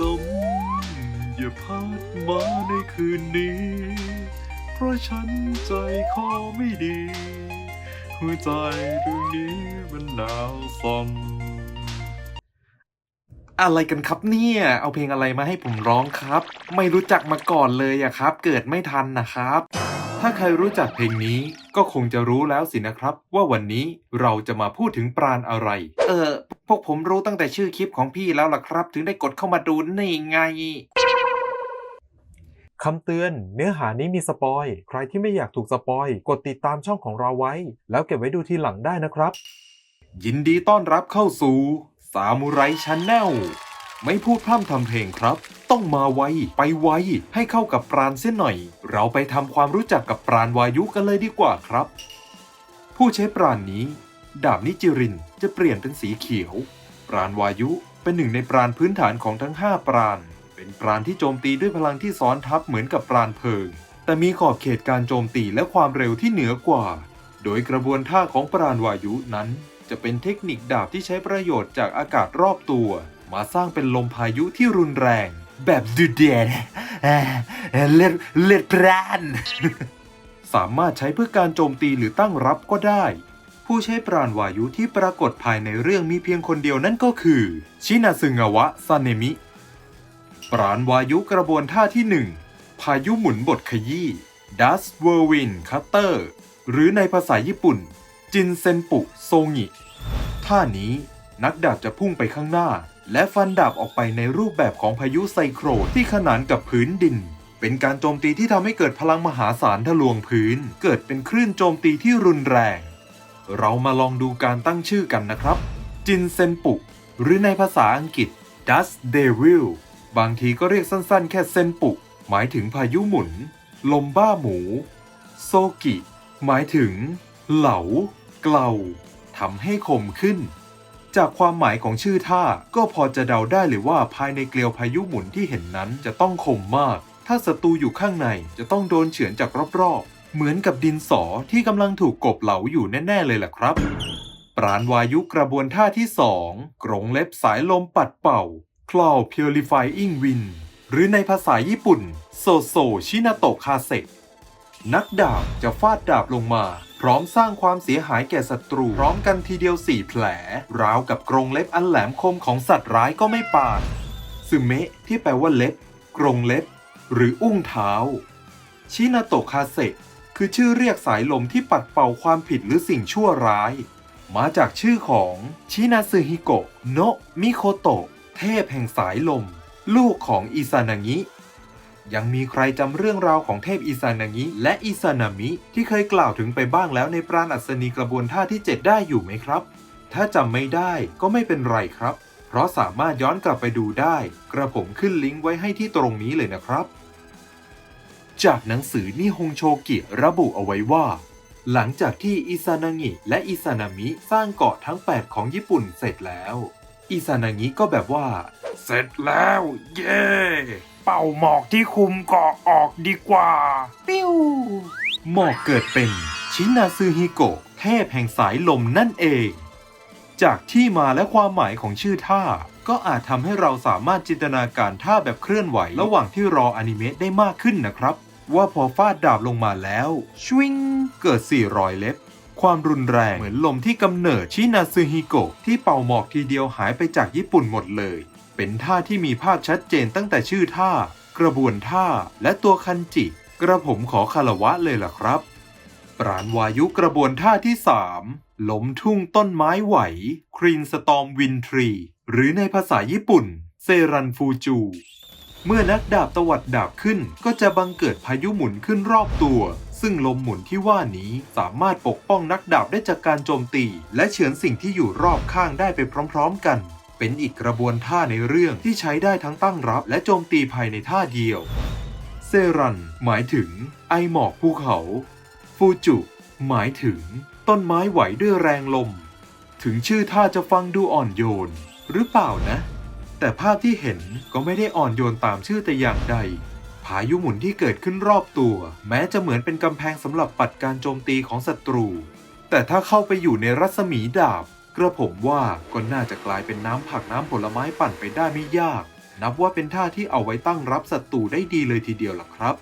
ลมอย่าพัดมาในคืนนี้ เพราะฉันใจคอไม่ดี หัวใจดวงนี้มันหนาวสั่นอะไรกันครับเนี่ย เอาเพลงอะไรมาให้ผมร้องครับ ไม่รู้จักมาก่อนเลยอะครับ เกิดไม่ทันนะครับ ถ้าใครรู้จักเพลงนี้ก็คงจะรู้แล้วสินะครับ ว่าวันนี้เราจะมาพูดถึงปราณอะไร เออ พวกผมรู้ตั้งแต่ชื่อคลิปของพี่แล้วล่ะครับ ถึงได้กดเข้ามาดูนี่ไง คำเตือน เนื้อหานี้มีสปอย ใครที่ไม่อยากถูกสปอย กดติดตามช่องของเราไว้ แล้วเก็บไว้ดูทีหลังได้นะครับ ยินดีต้อนรับเข้าสู่สามุไรชันแนล ไม่พูดพร่ำทำเพลงครับ ต้องมาไว ไปไว ให้เข้ากับปราณเส้นหน่อย เราไปทำความรู้จักกับปราณวายุกันเลยดีกว่าครับ ผู้ใช้ปราณนี้ ดาบนิจิรินจะเปลี่ยนเป็นสีเขียว ปราณวายุเป็นหนึ่งในปราณพื้นฐานของทั้ง 5 ปราณ เป็นปราณที่โจมตีด้วยพลังที่ซ้อนทับเหมือนกับปราณเพลิง แต่มีขอบเขตการโจมตีและความเร็วที่เหนือกว่า โดยกระบวนท่าของปราณวายุนั้น จะเป็นเทคนิคดาบที่ใช้ประโยชน์จากอากาศรอบตัว มาสร้างเป็นลมพายุที่รุนแรง แบบดุเดือดเอ่อเลือดเลือดพรานสามารถใช้เพื่อการโจมตีหรือตั้งรับก็ได้ ผู้ใช้ปราณวายุที่ปรากฏภายในเรื่องมีเพียงคนเดียวนั่นก็คือ ชินาซึงาวะซาเนมิ ปราณวายุกระบวนท่าที่ 1 พายุหมุนบทขยี้ Dust Whirlwind Cutter หรือในภาษาญี่ปุ่น จินเซนปุโซงิท่านี้นักดาบจะพุ่งไปข้างหน้า และฟันดาบออกไปในรูปแบบของพายุไซโครนที่ขนานกับพื้นดิน เป็นการโจมตีที่ทำให้เกิดพลังมหาศาลทะลวงพื้น เกิดเป็นคลื่นโจมตีที่รุนแรง เรามาลองดูการตั้งชื่อกันนะครับ จินเซนปุ หรือในภาษาอังกฤษ Dust Devil บางทีก็เรียกสั้นๆ แค่เซนปุ หมายถึงพายุหมุน ลมบ้าหมู โซกิ หมายถึง เหลา เกลาทำให้คมขึ้น จากความหมายของชื่อท่าก็พอจะเดาได้เลยว่าภายในเกลียวพายุหมุนที่เห็นนั้นจะต้องคมมาก ถ้าศัตรูอยู่ข้างในจะต้องโดนเฉือนจากรอบๆ เหมือนกับดินสอที่กำลังถูกกบเหลาอยู่แน่ ๆ เลยล่ะครับ ปราณวายุกระบวนท่าที่2กรงเล็บสายลมปัดเป่า Cloud Purifying Wind หรือในภาษาญี่ปุ่น โซโซชินาโตคาเซนักดาบจะฟาดดาบลงมา พร้อมสร้างความเสียหายแก่ศัตรู พร้อมกันทีเดียวสี่แผล ราวกับกรงเล็บอันแหลมคมของสัตว์ร้ายก็ไม่ปานซึเมะที่แปลว่าเล็บ กรงเล็บ หรืออุ้งเท้า ชินาโตคาเซคือชื่อเรียกสายลมที่ปัดเป่าความผิดหรือสิ่งชั่วร้าย มาจากชื่อของชินาซึฮิโกะโนะมิโคโตะเทพแห่งสายลม ลูกของอิซานางิ ยังมีใครจำเรื่องราวของเทพอิซานางิและอิซานามิ ที่เคยกล่าวถึงไปบ้างแล้วในปราณอัศนีกระบวนท่าที่ 7 ได้อยู่ไหมครับ ถ้าจำไม่ได้ก็ไม่เป็นไรครับ เพราะสามารถย้อนกลับไปดูได้ กระผมขึ้นลิงก์ไว้ให้ที่ตรงนี้เลยนะครับ จากหนังสือนิฮงโชกิระบุเอาไว้ว่า หลังจากที่อิซานางิและอิซานามิสร้างเกาะทั้ง 8 ของญี่ปุ่นเสร็จแล้ว อิซานางิก็แบบว่า เสร็จแล้ว เย้ เป่าหมอกที่คุมเกาะออกดีกว่า ปิ้ว หมอกเกิดเป็นชินาซึฮิโกะเทพแห่งสายลมนั่นเอง จากที่มาและความหมายของชื่อท่า ก็อาจทำให้เราสามารถจินตนาการท่าแบบเคลื่อนไหว ระหว่างที่รออนิเมะได้มากขึ้นนะครับ ว่าพอฟาดดาบลงมาแล้ว ชวิงเกิดสี่รอยเล็บ ความรุนแรงเหมือนลมที่กำเนิดชินาซึฮิโกะที่เป่าหมอกทีเดียวหายไปจากญี่ปุ่นหมดเลย เป็นท่าที่มีภาพชัดเจนตั้งแต่ชื่อท่า กระบวนท่า และตัวคันจิ กระผมขอคารวะเลยล่ะครับ ปราณวายุกระบวนท่าที่ 3 ล้มทุ่งต้นไม้ไหว ครีนสตอมวินทรี หรือในภาษาญี่ปุ่น เซรันฟูจู เมื่อนักดาบตวัดดาบขึ้น ก็จะบังเกิดพายุหมุนขึ้นรอบตัว ซึ่งลมหมุนที่ว่านี้สามารถปกป้องนักดาบได้จากการโจมตี และเฉือนสิ่งที่อยู่รอบข้างได้ไปพร้อม ๆ กัน เป็นอีกกระบวนท่าในเรื่องที่ใช้ได้ทั้งตั้งรับ และโจมตีภายในท่าเดียว เซรัน หมายถึง ไอหมอกภูเขา ฟูจุ หมายถึง ต้นไม้ไหวด้วยแรงลม ถึงชื่อท่าจะฟังดูอ่อนโยน หรือเปล่านะ แต่ภาพที่เห็นก็ไม่ได้อ่อนโยนตามชื่อแต่อย่างใดพายุหมุนที่เกิดขึ้นรอบตัว แม้จะเหมือนเป็นกำแพงสำหรับปัดการโจมตีของศัตรู แต่ถ้าเข้าไปอยู่ในรัศมีดาบ กระผมว่าก็น่าจะกลายเป็นน้ำผักน้ำผลไม้ปั่นไปได้ไม่ยาก นับว่าเป็นท่าที่เอาไว้ตั้งรับศัตรูได้ดีเลยทีเดียวล่ะครับ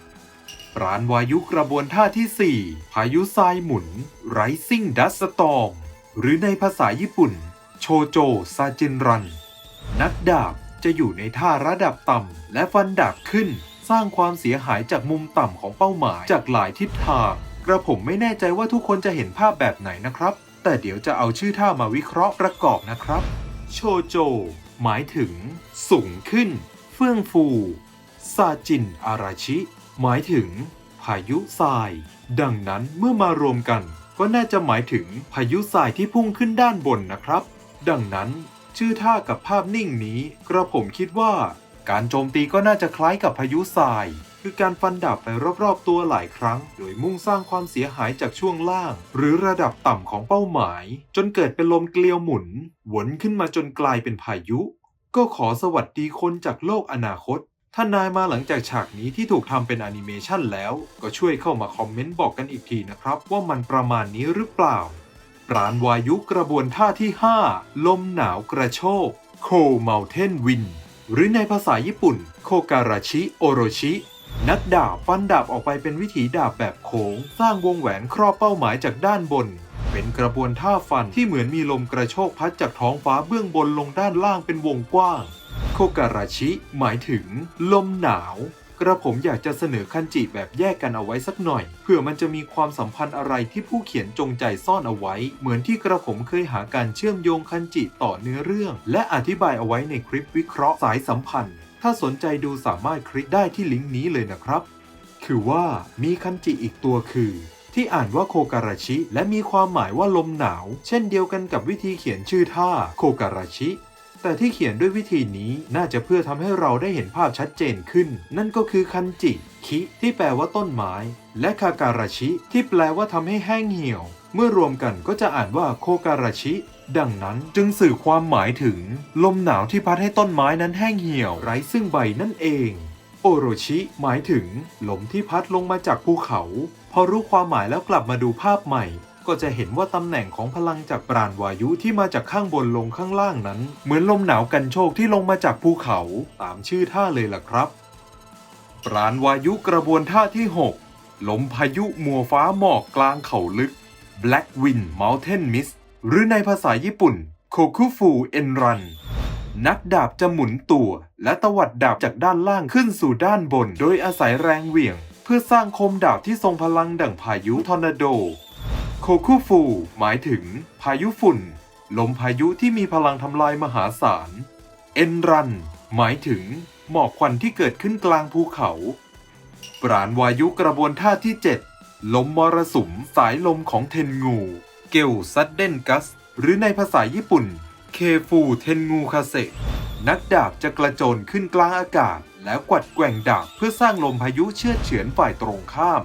ปราณวายุกระบวนท่าที่ 4 พายุทรายหมุน Rising Dust Storm หรือในภาษาญี่ปุ่น โชโจซาจินรัน นักดาบจะอยู่ในท่าระดับต่ำ และฟันดาบขึ้น สร้างความเสียหายจากมุมต่ำของเป้าหมายจากหลายทิศทาง กระผมไม่แน่ใจว่าทุกคนจะเห็นภาพแบบไหนนะครับ แต่เดี๋ยวจะเอาชื่อท่ามาวิเคราะห์ประกอบนะครับ โชโจ หมายถึง สูงขึ้น เฟื่องฟู ซาจิน อาราชิ หมายถึง พายุทราย ดังนั้นเมื่อมารวมกัน ก็น่าจะหมายถึงพายุทรายที่พุ่งขึ้นด้านบนนะครับ ดังนั้น ชื่อท่ากับภาพนิ่งนี้ กระผมคิดว่า การโจมตีก็น่าจะคล้ายกับพายุทราย คือการฟันดาบไปรอบๆตัวหลายครั้ง โดยมุ่งสร้างความเสียหายจากช่วงล่าง หรือระดับต่ำของเป้าหมาย จนเกิดเป็นลมเกลียวหมุน วนขึ้นมาจนกลายเป็นพายุ ก็ขอสวัสดีคนจากโลกอนาคตถ้านายมาหลังจากฉากนี้ที่ถูกทำเป็นแอนิเมชันแล้ว ก็ช่วยเข้ามาคอมเมนต์บอกกันอีกทีนะครับ ว่ามันประมาณนี้หรือเปล่า ปราณวายุกระบวนท่าที่ 5 ลมหนาวกระโชกโคเมลเทนวิน หรือในภาษาญี่ปุ่น โคการาชิ โอโรชิ นักดาบฟันดาบออกไปเป็นวิถีดาบแบบโค้ง สร้างวงแหวนครอบเป้าหมายจากด้านบน เป็นกระบวนท่าฟันที่เหมือนมีลมกระโชกพัดจากท้องฟ้าเบื้องบนลงด้านล่างเป็นวงกว้าง โคการาชิ หมายถึง ลมหนาว กระผมอยากจะเสนอคันจิแบบแยกกันเอาไว้สักหน่อย เพื่อมันจะมีความสัมพันธ์อะไรที่ผู้เขียนจงใจซ่อนเอาไว้ เหมือนที่กระผมเคยหาการเชื่อมโยงคันจิต่อเนื้อเรื่อง และอธิบายเอาไว้ในคลิปวิเคราะห์สายสัมพันธ์ ถ้าสนใจดูสามารถคลิกได้ที่ลิงก์นี้เลยนะครับ คือว่ามีคันจิอีกตัวคือ ที่อ่านว่าโคการาชิ และมีความหมายว่าลมหนาว เช่นเดียวกันกับวิธีเขียนชื่อท่าโคการาชิแต่ที่เขียนด้วยวิธีนี้น่าจะเพื่อทำให้เราได้เห็นภาพชัดเจนขึ้น นั่นก็คือคันจิ คิ ที่แปลว่าต้นไม้ และคาการาชิ ที่แปลว่าทำให้แห้งเหี่ยว เมื่อรวมกันก็จะอ่านว่าโคการาชิ ดังนั้นจึงสื่อความหมายถึง ลมหนาวที่พัดให้ต้นไม้นั้นแห้งเหี่ยวไร้ซึ่งใบนั่นเอง โอโรชิ หมายถึง ลมที่พัดลงมาจากภูเขา พอรู้ความหมายแล้วกลับมาดูภาพใหม่ ก็จะเห็นว่าตำแหน่งของพลังจากปราณวายุที่มาจากข้างบนลงข้างล่างนั้น เหมือนลมหนาวกันโชคที่ลงมาจากภูเขา ตามชื่อท่าเลยล่ะครับ ปราณวายุกระบวนท่าที่ 6 ลมพายุมัวฟ้าหมอกกลางเขาลึก Black Wind Mountain Mist หรือในภาษาญี่ปุ่น Kokufu Enran นักดาบจะหมุนตัว และตวัดดาบจากด้านล่างขึ้นสู่ด้านบน โดยอาศัยแรงเหวี่ยง เพื่อสร้างคมดาบที่ทรงพลังดั่งพายุทอร์นาโด โคคุฟูหมายถึง พายุฝุ่น ลมพายุที่มีพลังทำลายมหาศาล เอ็นรัน หมายถึง หมอกควันที่เกิดขึ้นกลางภูเขา ปราณวายุกระบวนท่าที่ 7 ลมมรสุมสายลมของเทนงูเกลซัดเดนกัส หรือในภาษาญี่ปุ่น เคฟูเทนงูคาเซนักดาบจะกระโจนขึ้นกลางอากาศ แล้วกวัดแกว่งดาบเพื่อสร้างลมพายุเชื่อเฉือนฝ่ายตรงข้าม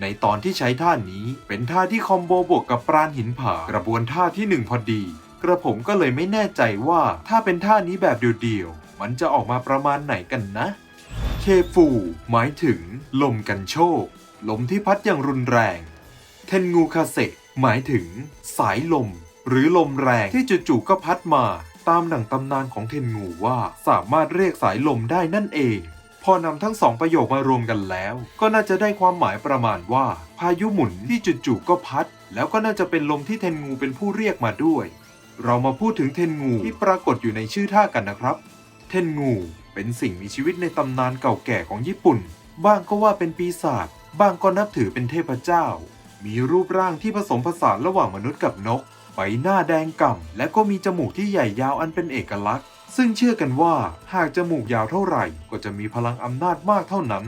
ในตอนที่ใช้ท่านี้เป็นท่าที่คอมโบบวกกับปราณหินผากระบวนท่าที่หนึ่งพอดี กระผมก็เลยไม่แน่ใจว่าถ้าเป็นท่านี้แบบเดียวๆมันจะออกมาประมาณไหนกันนะ เคฟู หมายถึง ลมกันโชค ลมที่พัดอย่างรุนแรง เทนงูคาเซหมายถึง สายลม หรือลมแรงที่จู่ๆก็พัดมา ตามดั่งตำนานของเทนงูว่าสามารถเรียกสายลมได้นั่นเอง พอนำทั้งสองประโยคมารวมกันแล้ว ก็น่าจะได้ความหมายประมาณว่า พายุหมุนที่จู่ๆก็พัด แล้วก็น่าจะเป็นลมที่เทนงูเป็นผู้เรียกมาด้วย เรามาพูดถึงเทนงูที่ปรากฏอยู่ในชื่อท่ากันนะครับ เทนงูเป็นสิ่งมีชีวิตในตำนานเก่าแก่ของญี่ปุ่น บ้างก็ว่าเป็นปีศาจ บางก็นับถือเป็นเทพเจ้า มีรูปร่างที่ผสมผสานระหว่างมนุษย์กับนก ใบหน้าแดงก่ำและก็มีจมูกที่ใหญ่ยาวอันเป็นเอกลักษณ์ ซึ่งเชื่อกันว่าหากจมูกยาวเท่าไหร่ก็จะมีพลังอำนาจมากเท่านั้น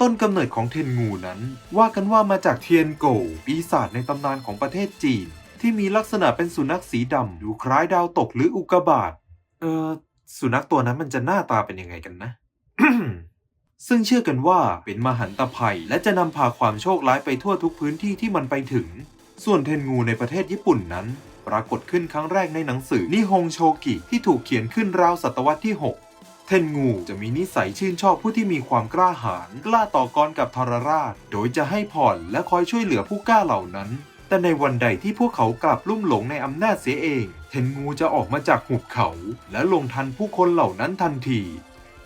ต้นกำเนิดของเทนงูนั้น ว่ากันว่ามาจากเทียนโกปีศาจในตำนานของประเทศจีน ที่มีลักษณะเป็นสุนัขสีดำดูคล้ายดาวตกหรืออุกกาบาตเออสุนัขตัวนั้นมันจะหน้าตาเป็นยังไงกันนะ ซึ่งเชื่อกันว่าเป็นมหันตภัย และจะนำพาความโชคร้ายไปทั่วทุกพื้นที่ที่มันไปถึง ส่วนเทนงูในประเทศญี่ปุ่นนั้น ปรากฏขึ้นครั้งแรกในหนังสือนิฮงโชกิที่ถูกเขียนขึ้นราวศตวรรษที่ 6เทนงูจะมีนิสัยชื่นชอบผู้ที่มีความกล้าหาญกล้าต่อกรกับทรราช โดยจะให้ผ่อนและคอยช่วยเหลือผู้กล้าเหล่านั้น แต่ในวันใดที่พวกเขากลับลุ่มหลงในอำนาจเสียเอง เทนงูจะออกมาจากหุบเขา และลงทันผู้คนเหล่านั้นทันที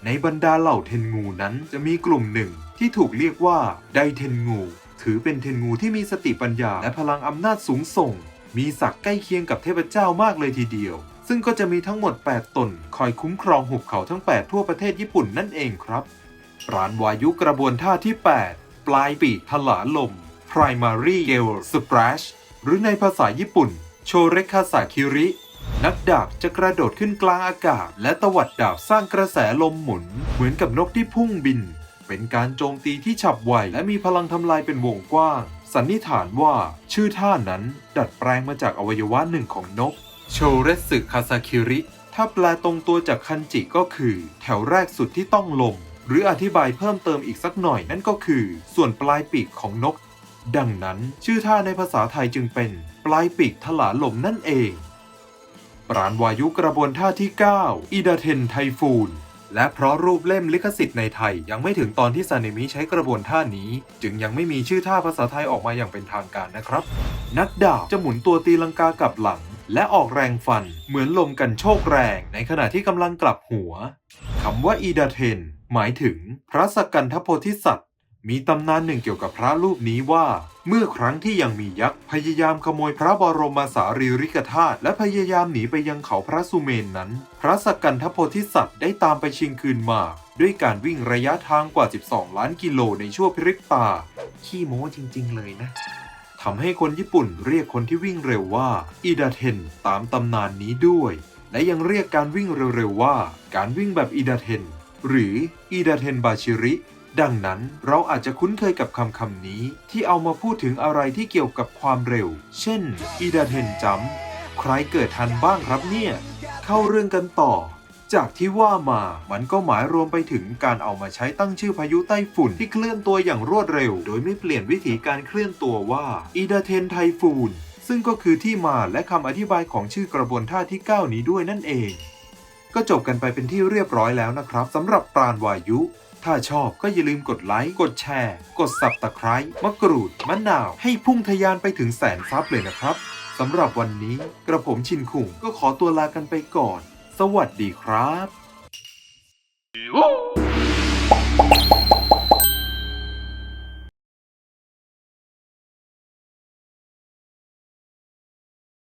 ในบรรดาเหล่าเทนงูนั้นจะมีกลุ่มหนึ่งที่ถูกเรียกว่าไดเทนงู ถือเป็นเทนงูที่มีสติปัญญาและพลังอำนาจสูงส่ง มีศักดิ์ใกล้เคียงกับเทพเจ้ามากเลยทีเดียว ซึ่งก็จะมีทั้งหมด 8 ตน คอยคุ้มครองหุบเขาทั้ง 8 ทั่วประเทศญี่ปุ่นนั่นเองครับปราณวายุกระบวนท่าที่ 8 ปลายปีกทลาลม primary gale splash หรือในภาษาญี่ปุ่น โชเรคาสาคิริ นักดาบจะกระโดดขึ้นกลางอากาศ และตวัดดาบสร้างกระแสลมหมุน เหมือนกับนกที่พุ่งบิน เป็นการโจมตีที่ฉับไว และมีพลังทำลายเป็นวงกว้าง สันนิษฐานว่าชื่อท่านั้นดัดแปลงมาจากอวัยวะหนึ่งของนก โชเรสึคาซาคิริ ถ้าแปลตรงตัวจากคันจิก็คือ แถวแรกสุดที่ต้องลม หรืออธิบายเพิ่มเติมอีกสักหน่อยนั่นก็คือ ส่วนปลายปีกของนก ดังนั้นชื่อท่าในภาษาไทยจึงเป็น ปลายปีกทลาลมนั่นเอง ราณวายุกระบวนท่าที่ 9อีดาเทนไทฟูนและเพราะรูปเล่มลิขสิทธิ์ในไทย ยังไม่ถึงตอนที่ซานิมิใช้กระบวนท่านี้ จึงยังไม่มีชื่อท่าภาษาไทยออกมาอย่างเป็นทางการนะครับ นักดาบจะหมุนตัวตีลังกากลับหลัง และออกแรงฟันเหมือนลมกันโชกแรง ในขณะที่กำลังกลับหัวคำว่าอีดาเทน หมายถึงพระสกกันทโพธิสัตว์ มีตำนานหนึ่งเกี่ยวกับพระรูปนี้ว่า เมื่อครั้งที่ยังมียักษ์พยายามขโมยพระบรมสารีริกธาตุและพยายามหนีไปยังเขาพระสุเมนนั้น พระสกกันทโพธิสัตว์ได้ตามไปชิงคืนมา ด้วยการวิ่งระยะทางกว่า 12 ล้านกิโลในชั่วพริบตา ขี้โม้จริง ๆ เลยนะทำให้คนญี่ปุ่นเรียกคนที่วิ่งเร็วว่าอีดาเทนตามตำนานนี้ด้วย และยังเรียกการวิ่งเร็วๆว่า การวิ่งแบบอีดาเทนหรืออีดาเทนบาชิริ ดังนั้นเราอาจจะคุ้นเคยกับคำคำนี้ ที่เอามาพูดถึงอะไรที่เกี่ยวกับความเร็ว เช่นอีดาเทนจัมใครเกิดทันบ้างครับเนี่ย เข้าเรื่องกันต่อ จากที่ว่ามามันก็หมายรวมไปถึงการเอามาใช้ตั้งชื่อพายุไต้ฝุ่นที่เคลื่อนตัวอย่างรวดเร็ว โดยไม่เปลี่ยนวิธีการเคลื่อนตัวว่าอีดาเทนไทฟูนซึ่งก็คือที่มาและคำอธิบายของชื่อกระบวนท่าที่ 9 นี้ด้วยนั่นเอง ก็จบกันไปเป็นที่เรียบร้อยแล้วนะครับสำหรับปราณวายุ ถ้าชอบก็อย่าลืมกดไลค์ กดแชร์ กดสับตะไคร้มะกรูด มะนาว ให้พุ่งทะยานไปถึงแสนซับเลยนะครับสำหรับวันนี้กระผมชินคุงก็ขอตัวลากันไปก่อน สวัสดีครับ Woo!